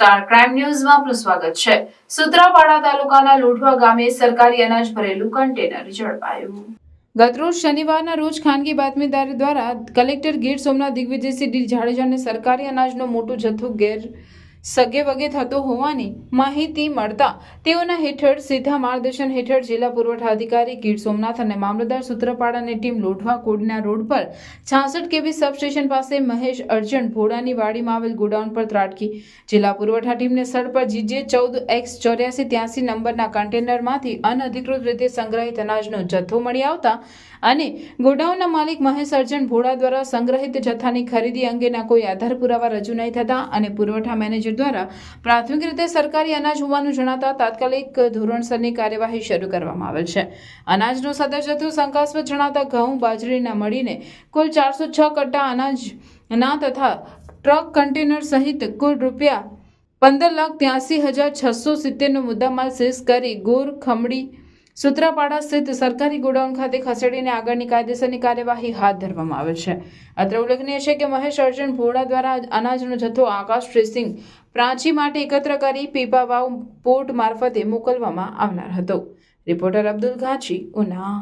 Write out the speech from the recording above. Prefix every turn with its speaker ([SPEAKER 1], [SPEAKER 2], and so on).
[SPEAKER 1] Star crime ન્યૂઝમાં આપનું સ્વાગત છે. સુત્રાપાડા તાલુકાના લોઢવા ગામે સરકારી અનાજ ભરેલું કન્ટેનર ઝડપાયું. ગતરોજ શનિવારના રોજ ખાનગી બાતમીદાર દ્વારા કલેક્ટર ગીર સોમનાથ દિગ્વિજયસિંહ જાડેજાને સરકારી અનાજનો મોટો જથ્થો ગેર સગે વગે થતો હોવાની માહિતી મળતા તેઓના હેઠળ સીધા માર્ગદર્શન હેઠળ જિલ્લા પુરવઠા અધિકારી ગીર સોમનાથ અને મામલતદાર સૂત્રપાડાની ટીમ લોઢવા કોડના રોડ પર છાસઠ કેવી સબસ્ટેશન પાસે મહેશ અર્જણ ભોડાની વાડીમાં આવેલ ગોડાઉન પર ત્રાટકી. જિલ્લા પુરવઠા ટીમને સ્થળ પર જીજે ચૌદ એક્સ ચોર્યાસી ત્યાસી નંબરના કન્ટેનરમાંથી અનધિકૃત રીતે સંગ્રહિત અનાજનો જથ્થો મળી આવતા અને ગોડાઉનના માલિક મહેશ અર્જણ ભોડા દ્વારા સંગ્રહિત જથ્થાની ખરીદી અંગેના કોઈ આધાર પુરાવા રજૂ નહીં થતા અને પુરવઠા મેનેજર દ્વારા પ્રાથમિક રીતે સરકારી અનાજ હોવાનું જણાતા તાત્કાલિક ધોરણસરની કાર્યવાહી શરૂ કરવામાં આવેલ છે. અનાજનો સદર જથ્થો શંકાસ્પદ જણાતા ઘઉં, બાજરીના મળીને કુલ ચારસો છ કટ્ટા અનાજના તથા ટ્રક કન્ટેનર સહિત કુલ રૂપિયા પંદર લાખ ત્યાસી હજાર છસો સિત્તેરનો મુદ્દામાલ સીઝ કરી ગોર ખમડી સૂત્રાપાડા સ્થિત સરકારી ગોડાઉન ખાતે ખસેડીને આગળની કાયદેસરની કાર્યવાહી હાથ ધરવામાં આવે છે. અત્રે ઉલ્લેખનીય છે કે મહેશ અર્જન ભોળા દ્વારા અનાજનો જથ્થો આકાશ ટ્રેસિંગ પ્રાંચી માટે એકત્ર કરી પીપાવાવ પોર્ટ મારફતે મોકલવામાં આવનાર હતો. રિપોર્ટર અબ્દુલ ઘાચી ઉના.